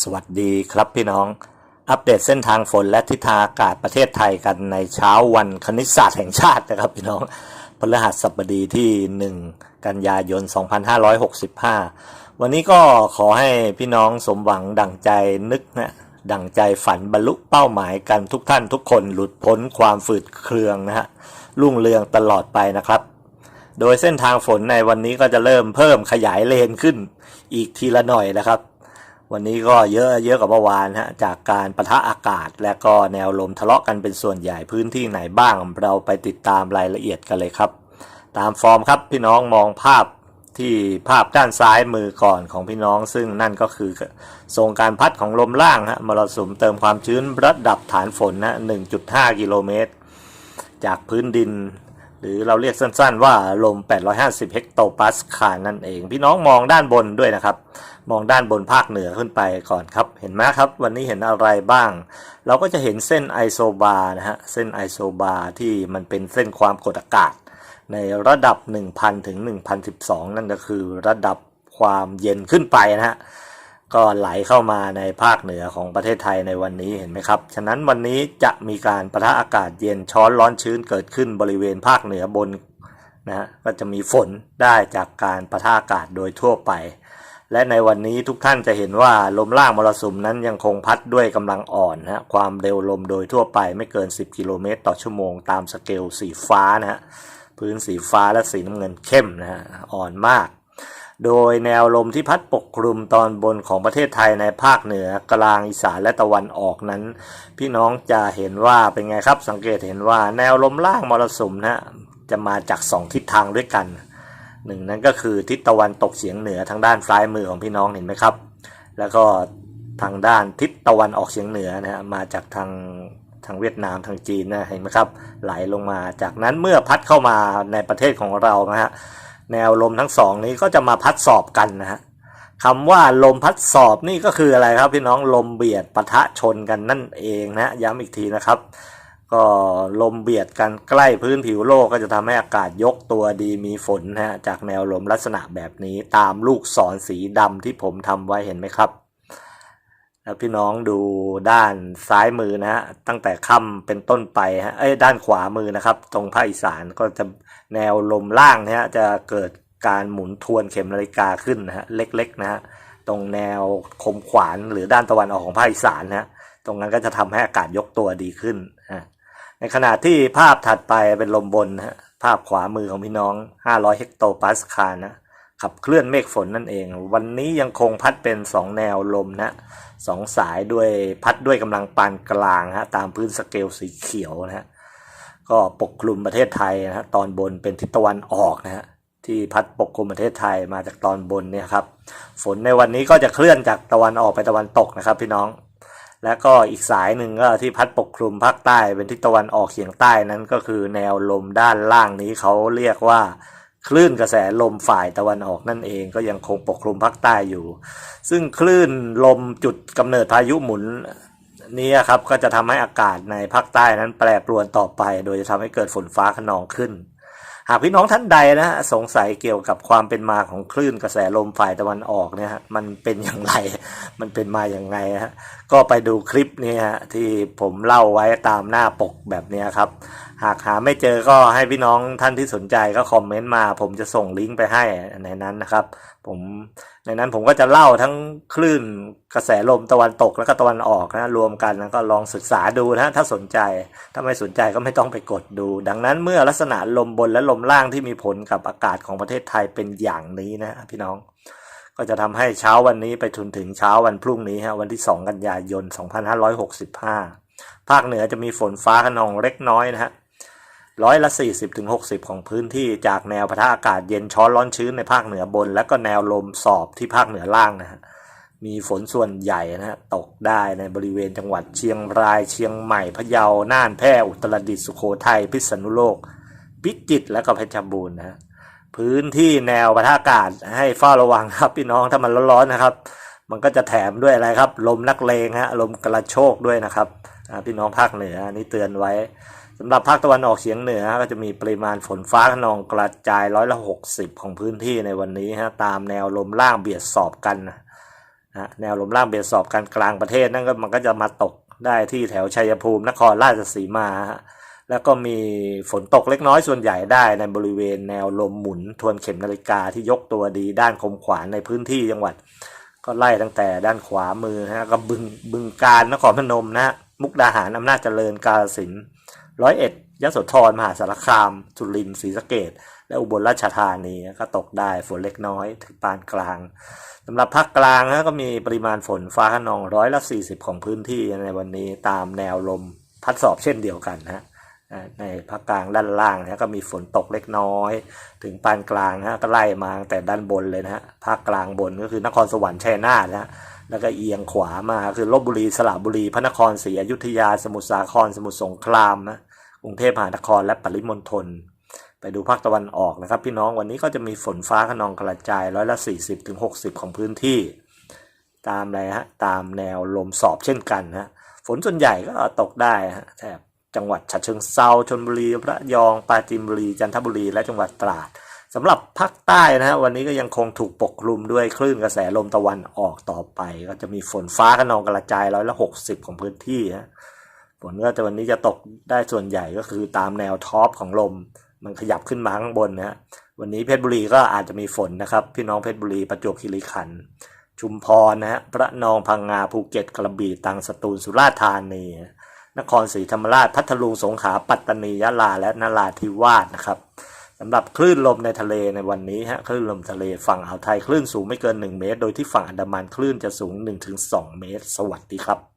สวัสดีครับพี่น้อง อัปเดตเส้นทางฝนและทิศทางอากาศประเทศไทยกันในเช้าวันคณิตศาสตร์แห่งชาตินะครับพี่น้องพฤหัสบดีที่ 1 กันยายน 2565 วันนี้ก็ขอให้พี่น้องสมหวังดั่งใจนึกนะดั่งใจฝันบรรลุเป้าหมายกันทุกท่านทุกคนหลุดพ้นความฝืดเครืองนะฮะรุ่งเรืองตลอดไปนะครับ โดยเส้นทางฝนในวันนี้ก็จะเริ่มเพิ่มขยายเลนขึ้น อีกทีละหน่อยนะครับ วันนี้ก็เยอะเยอะกว่าเมื่อวานฮะจากการประทะอากาศ และก็แนวลมทะเลาะกันเป็นส่วนใหญ่พื้นที่ไหนบ้างเราไปติดตามรายละเอียดกันเลยครับ ตามฟอร์มครับพี่น้องมองภาพที่ภาพด้านซ้ายมือก่อนของพี่น้อง ซึ่งนั่นก็คือทรงการพัดของลมล่างฮะมรสุมเติมความชื้นระดับฐานฝนนะ1.5 กิโลเมตร จากพื้นดิน หรือเราเรียกสั้นๆว่าลม 850 เฮกโตปาสคาลนั่นเอง พี่น้องมองด้านบนด้วยนะครับ มองด้านบนภาคเหนือขึ้นไปก่อนครับ เห็นไหมครับ วันนี้เห็นอะไรบ้าง เราก็จะเห็นเส้นไอโซบาร์นะฮะ เส้นไอโซบาร์ที่มันเป็นเส้นความกดอากาศ ในระดับ 1,000 ถึง 1,012 นั่นก็คือระดับความเย็นขึ้นไปนะฮะ ก็ไหลเข้ามาในภาคเหนือของประเทศไทยในวันนี้เห็นไหมครับ ฉะนั้นวันนี้จะมีการประทะอากาศเย็นช้อนร้อนชื้นเกิดขึ้นบริเวณภาคเหนือบนนะฮะก็จะมีฝนได้จากการประทะอากาศโดยทั่วไป และในวันนี้ทุกท่านจะเห็นว่าลมล่างมรสุมนั้นยังคงพัดด้วยกำลังอ่อนนะฮะความเร็วลมโดยทั่วไปไม่เกิน 10 กิโลเมตรต่อชั่วโมงตามสเกลสีฟ้านะฮะพื้นสีฟ้าและสีน้ำเงินเข้มนะฮะอ่อนมาก โดยแนวลมที่พัดปกคลุมตอนบนของประเทศไทยในภาคเหนือกลางอีสานและตะวันออกนั้น พี่น้องจะเห็นว่าเป็นไงครับสังเกตเห็นว่าแนวลมล่างมรสุมนะฮะจะมาจากสองทิศทางด้วยกันหนึ่งนั้นก็คือทิศตะวันตกเฉียงเหนือทางด้านซ้ายมือของพี่น้องเห็นไหมครับ แล้วก็ทางด้านทิศตะวันออกเฉียงเหนือนะฮะมาจากทางทางเวียดนามทางจีนนะเห็นไหมครับ ไหลลงมาจากนั้นเมื่อพัดเข้ามาในประเทศของเรานะฮะ แนวลมทั้งสองนี้ก็จะมาพัดสอบกันนะฮะคำว่าลมพัดสอบนี่ก็คืออะไรครับพี่น้องลมเบียดปะทะชนกันนั่นเองนะย้ำอีกทีนะครับก็ลมเบียดกันใกล้พื้นผิวโลกก็จะทำให้อากาศยกตัวดีมีฝนนะฮะจากแนวลมลักษณะแบบนี้ตามลูกศรสีดำที่ผมทำไว้เห็นไหมครับ แล้วพี่น้องดูด้านซ้ายมือนะฮะตั้งแต่ค่ำเป็นต้นไปฮะเอ้ยด้านขวามือนะครับ ตรงภาคอีสานก็จะแนวลมล่างนะฮะจะเกิดการหมุนทวนเข็มนาฬิกาขึ้นนะฮะเล็กๆนะฮะตรงแนวคมขวานหรือด้านตะวันออกของภาคอีสานนะฮะตรงนั้นก็จะทำให้อากาศยกตัวดีขึ้นนะในขณะที่ภาพถัดไปเป็นลมบนนะฮะภาพขวามือของพี่น้อง 500 เฮกโตปาสคาลนะ ขับเคลื่อนเมฆฝนนั่นเอง วันนี้ยังคงพัดเป็น 2 แนวลมนะสองสายด้วยพัดด้วยกำลังปานกลางฮะตามพื้นสเกลสีเขียวนะฮะก็ปกคลุมประเทศไทยนะฮะตอนบนเป็นทิศตะวันออกนะฮะที่พัดปกคลุมประเทศไทยมาจากตอนบนเนี่ยครับฝนในวันนี้ก็จะเคลื่อนจากตะวันออกไปตะวันตกนะครับ พี่น้อง แล้วก็อีกสายหนึ่งก็ที่พัดปกคลุมภาคใต้เป็นทิศตะวันออกเฉียงใต้นั้นก็คือแนวลมด้านล่างนี้เขาเรียกว่า คลื่นกระแสลมฝ่ายตะวันออกนั่นเองก็ยังคงปกคลุมภาคใต้อยู่ ซึ่งคลื่นลมจุดกำเนิดพายุหมุนนี้ครับก็จะทำให้อากาศในภาคใต้นั้นแปรปรวนต่อไป โดยจะทำให้เกิดฝนฟ้าขนองขึ้น หากพี่น้องท่านใดนะสงสัยเกี่ยวกับความเป็นมาของคลื่นกระแสลมฝ่ายตะวันออกเนี่ยมันเป็นอย่างไร มันเป็นมาอย่างไงฮะก็ไปดูคลิปนี้ฮะที่ผมเล่าไว้ตามหน้าปกแบบนี้ครับ หากหาไม่เจอก็ให้พี่น้องท่านที่สนใจก็คอมเมนต์มา ผมจะส่งลิงก์ไปให้ในนั้นนะครับ ผมในนั้นผมก็จะเล่าทั้งคลื่นกระแสลมตะวันตกแล้วก็ตะวันออกนะรวมกันแล้วก็ลองศึกษาดูนะถ้าสนใจถ้าไม่สนใจก็ไม่ต้องไปกดดู ดังนั้นเมื่อลักษณะลมบนและลมล่างที่มีผลกับอากาศของประเทศไทยเป็นอย่างนี้นะพี่น้อง ก็จะทำให้เช้าวันนี้ไปถึงถึงเช้าวันพรุ่งนี้ฮะวันที่ 2 กันยายน 2565 ภาคเหนือจะมีฝนฟ้าขนองเล็กน้อยนะฮะ ร้อยละ 40ถึง60 ของพื้นที่จากแนวพะทะอากาศเย็นช้อนร้อนชื้นในภาคเหนือบน และก็แนวลมสอบที่ภาคเหนือล่างนะฮะมีฝนส่วนใหญ่นะฮะตกได้ในบริเวณจังหวัดเชียงรายเชียงใหม่พะเยาน่านแพร่อุตรดิตถ์สุโขทัยพิษณุโลก พิจิตรและก็เพชรบูรณ์นะพื้นที่แนวปะทะอากาศให้เฝ้าระวังครับพี่น้องถ้ามันร้อนๆนะครับ มันก็จะแถมด้วยอะไรครับ ลมนักเลงฮะลมกระโชกด้วยนะครับพี่น้องภาคเหนืออันนี่เตือนไว้ สำหรับภาคตะวันออกเฉียงเหนือก็จะมีปริมาณฝนฟ้าขนองกระจายร้อยละหกสิบของพื้นที่ในวันนี้ฮะตามแนวลมล่างเบียดสอบกันนะฮะแนวลมล่างเบียดสอบกันกลางประเทศนั่นก็มันก็จะมาตกได้ที่แถวชัยภูมินครราชสีมาฮะแล้วก็มีฝนตกเล็กน้อยส่วนใหญ่ได้ในบริเวณแนวลมหมุนทวนเข็มนาฬิกาที่ยกตัวดีด้านคมขวานในพื้นที่จังหวัด ก็ไล่ตั้งแต่ด้านขวามือฮะก็บึงบึงการนครพนมนะฮะมุกดาหารอำนาจเจริญกาฬสินธ ร้อยเอ็ดยโสธรมหาสารคามสุรินทร์ศรีสะเกดและอุบลราชธานีก็ตกได้ฝนเล็กน้อยถึงปานกลางสำหรับภาคกลางก็มีปริมาณฝนฟ้าขนองร้อยละสี่สิบของพื้นที่ในวันนี้ตามแนวลมพัดสอบเช่นเดียวกันนะในภาคกลางด้านล่างนะก็มีฝนตกเล็กน้อย ถึงปานกลางนะก็ไล่มาแต่ด้านบนเลยนะฮะภาคกลางบนก็คือนครสวรรค์ชัยนาทนะฮะแล้วก็เอียงขวามาคือลบบุรีสระบุรี พระนครศรีอยุธยาสมุทรสาครสมุทรสงครามนะ กรุงเทพมหานครและปริมณฑลไปดูภาคตะวันออกนะครับ พี่น้องวันนี้ก็จะมีฝนฟ้าขนองกระจายร้อยละ 40ถึง60 ของพื้นที่ ตามอะไรฮะตามแนวลมสอบเช่นกันนะฝนส่วนใหญ่ก็ตกได้ฮะแถบจังหวัดฉะเชิงเซาชลบุรีระยองปราจีนบุรีจันทบุรีและจังหวัดตราดสำหรับภาคใต้นะฮะวันนี้ก็ยังคงถูกปกคลุมด้วยคลื่นกระแสลมตะวันออกต่อไป ก็จะมีฝนฟ้าขนองกระจายร้อยละ 60 ของพื้นที่ฮะ ฝนก็จะวันนี้จะตกได้ส่วนใหญ่ก็คือตามแนวท็อปของลม มันขยับขึ้นมาข้างบนนะฮะวันนี้เพชรบุรีก็อาจจะมีฝนนะครับ พี่น้องเพชรบุรีประจวบคีรีขันธ์ชุมพรนะฮะพระนองพังงาภูเก็ตกระบี่ตรังสตูลสุราษฎร์ธานี นครศรีธรรมราชพัทลุงสงขลาปัตตานียะลาและนราธิวาสนะครับสำหรับคลื่นลมในทะเลในวันนี้ฮะคลื่นลมทะเลฝั่งอ่าวไทยคลื่นสูงไม่เกิน 1 เมตร โดยที่ฝั่งอันดามันคลื่นจะสูง 1-2 เมตร สวัสดีครับ